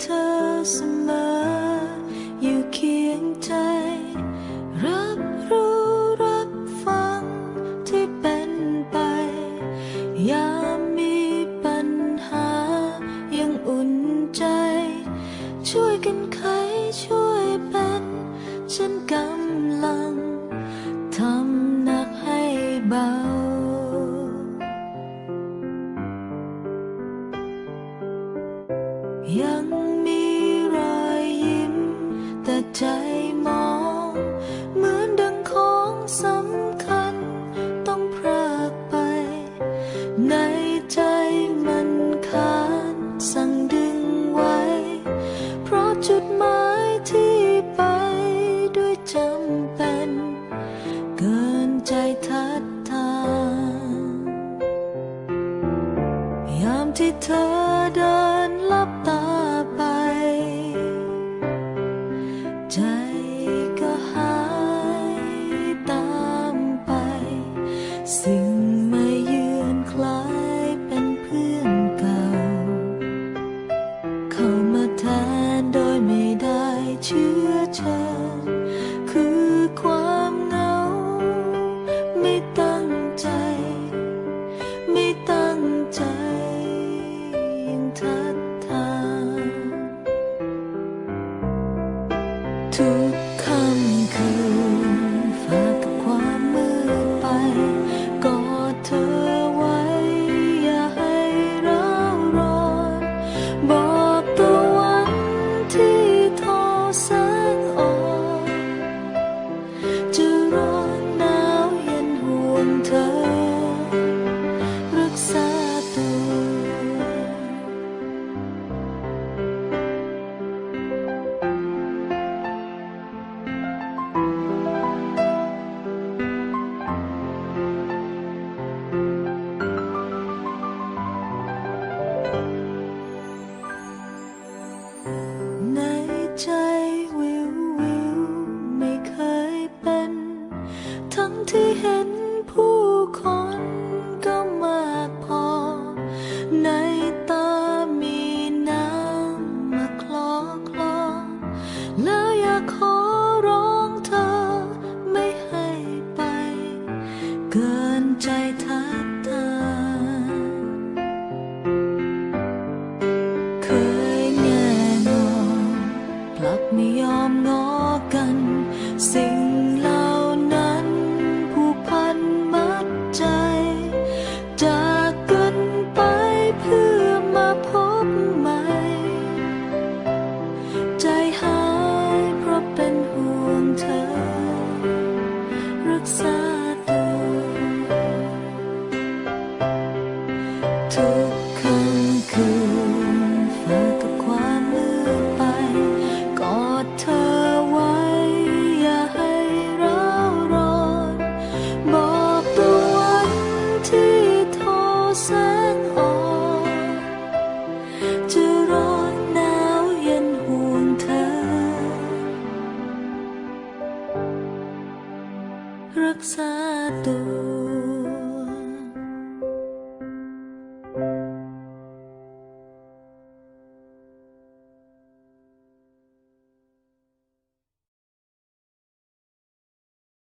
เสมอ อยู่เคียงใจ รับรู้รับฟังที่เป็นไป ยามมีปัญหา ยังอุ่นใจ ช่วยกันไขช่วยเป็น ฉันกำลัง ทำหนักให้เบา ในใจมันขาดสั่งดึงไว้ เพราะจุดหมายที่ไปด้วยจำเป็น เกินใจทัดทานยามที่เธอเดิน ตั้งใจ ไม่ตั้งใจยังทัดทานทุกค่ำคืนฝากกับความมืดไป กอดเธอไว้ อย่าให้เราวร้อนบอก ที่เห็นผู้คนก็มากพอ ในตามีน้ำมาคลอคลอ แล้วอยากขอร้องเธอไม่ให้ไป เกินใจทัดทานเคยแน่นอนกลับไม่ยอมงอกัน สิ่ง Raksatu